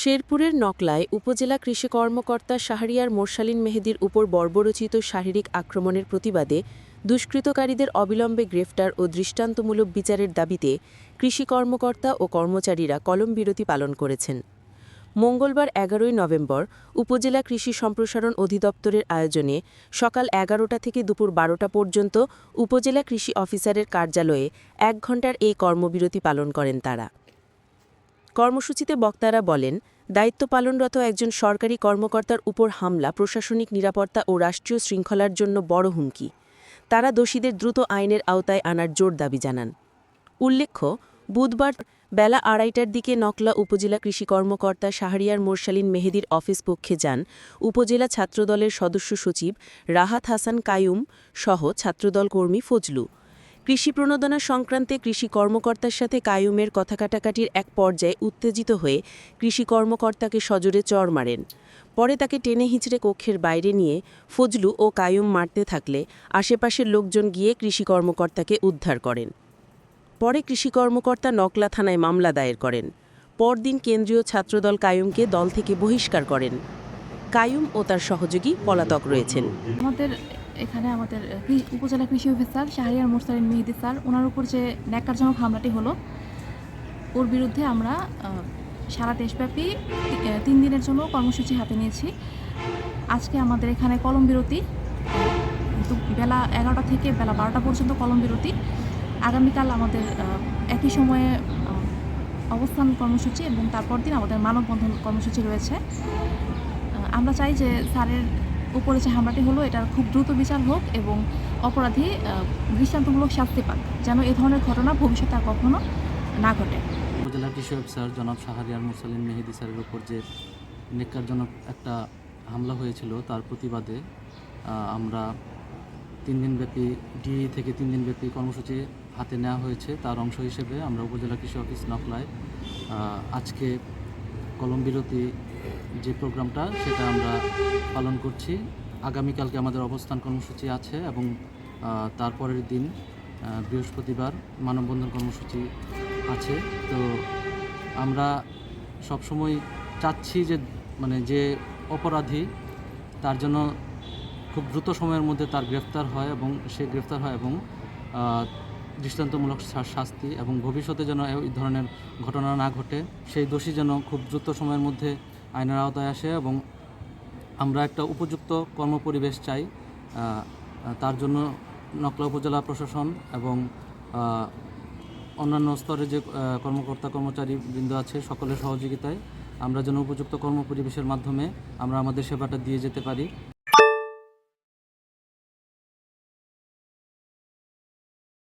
শেরপুরের নকলায় উপজেলা কৃষি কর্মকর্তা শাহরিয়ার মোরসালিন মেহেদির উপর বর্বরচিত শারীরিক আক্রমণের প্রতিবাদে দুষ্কৃতকারীদের অবিলম্বে গ্রেফতার ও দৃষ্টান্তমূলক বিচারের দাবিতে কৃষি কর্মকর্তা ও কর্মচারীরা কলম বিরতি পালন করেছেন। মঙ্গলবার এগারোই নভেম্বর উপজেলা কৃষি সম্প্রসারণ অধিদপ্তরের আয়োজনে সকাল এগারোটা থেকে দুপুর বারোটা পর্যন্ত উপজেলা কৃষি অফিসারের কার্যালয়ে এক ঘণ্টার এই কর্মবিরতি পালন করেন তারা। কর্মসূচিতে বক্তারা বলেন, দায়িত্ব পালনরত একজন সরকারি কর্মকর্তার উপর হামলা প্রশাসনিক নিরাপত্তা ও রাষ্ট্রীয় শৃঙ্খলার জন্য বড় হুমকি। তারা দোষীদের দ্রুত আইনের আওতায় আনার জোর দাবি জানান। উল্লেখ্য, বুধবার বেলা আড়াইটার দিকে নকলা উপজেলা কৃষি কর্মকর্তা শাহরিয়ার মোরশালিন মেহেদির অফিস পক্ষে যান উপজেলা ছাত্রদলের সদস্য সচিব রাহাত হাসান কায়ুম সহ ছাত্রদল কর্মী ফজলু। কৃষি প্রণোদনা সংক্রান্তে কৃষি কর্মকর্তার সাথে কায়ুমের কথা কাটাকাটির এক পর্যায়ে উত্তেজিত হয়ে কৃষি কর্মকর্তাকে সজোরে চড় মারেন। পরে তাকে টেনে হিঁচড়ে কক্ষের বাইরে নিয়ে ফজলু ও কায়ুম মারতে থাকলে আশেপাশের লোকজন গিয়ে কৃষি কর্মকর্তাকে উদ্ধার করেন। পরে কৃষি কর্মকর্তা নকলা থানায় মামলা দায়ের করেন। পরদিন কেন্দ্রীয় ছাত্রদল কায়ুমকে দল থেকে বহিষ্কার করেন। কায়ুম ও তার সহযোগী পলাতক রয়েছেন। আমাদের এখানে আমাদের উপজেলা কৃষি অফিসার শাহরিয়ার মোরসালিন মেহেদি স্যার, ওনার উপর যে ন্যাক্কারজনক হামলাটি হলো, ওর বিরুদ্ধে আমরা সারা দেশব্যাপী তিন দিনের জন্য কর্মসূচি হাতে নিয়েছি। আজকে আমাদের এখানে কলম বিরতি বেলা এগারোটা থেকে বেলা বারোটা পর্যন্ত কলম বিরতি। আগামীকাল আমাদের একই সময়ে অবস্থান কর্মসূচি এবং তারপর দিন আমাদের মানববন্ধন কর্মসূচি রয়েছে। আমরা চাই যে স্যারের উপরে যে হামলাটি হলো, এটার খুব দ্রুত বিচার হোক এবং অপরাধী দৃষ্টান্তমূলক শাস্তি পাক, যেন এ ধরনের ঘটনা ভবিষ্যতে আর কখনো না ঘটে। উপজেলা কৃষি অফিসার জনাব শাহরিয়ার মুরসালিন মেহেদি স্যারের উপর যে নেককারজনক একটা হামলা হয়েছিল, তার প্রতিবাদে আমরা তিন দিনব্যাপী ডি থেকে তিন দিনব্যাপী কর্মসূচি হাতে নেওয়া হয়েছে। তার অংশ হিসেবে আমরা উপজেলা কৃষি অফিস নকলায় আজকে কলম বিরতি যে প্রোগ্রামটা, সেটা আমরা পালন করছি। আগামীকালকে আমাদের অবস্থান কর্মসূচি আছে এবং তারপরের দিন বৃহস্পতিবার মানববন্ধন কর্মসূচি আছে। তো আমরা সবসময় চাচ্ছি যে মানে যে অপরাধী, তার জন্য খুব দ্রুত সময়ের মধ্যে তার গ্রেফতার হয় এবং সে গ্রেফতার হয় এবং দৃষ্টান্তমূলক শাস্তি এবং ভবিষ্যতে যেন এই ধরনের ঘটনা না ঘটে, সেই দোষী যেন খুব দ্রুত সময়ের মধ্যে আইনের আওতায় আসে এবং আমরা একটা উপযুক্ত কর্মপরিবেশ চাই তার জন্য নকলা উপজেলা প্রশাসন এবং অন্যান্য স্তরে যে কর্মকর্তা কর্মচারী বৃন্দ আছে সকলের সহযোগিতায় আমরা যেন উপযুক্ত কর্মপরিবেশের মাধ্যমে আমরা আমাদের সেবাটা দিয়ে যেতে পারি।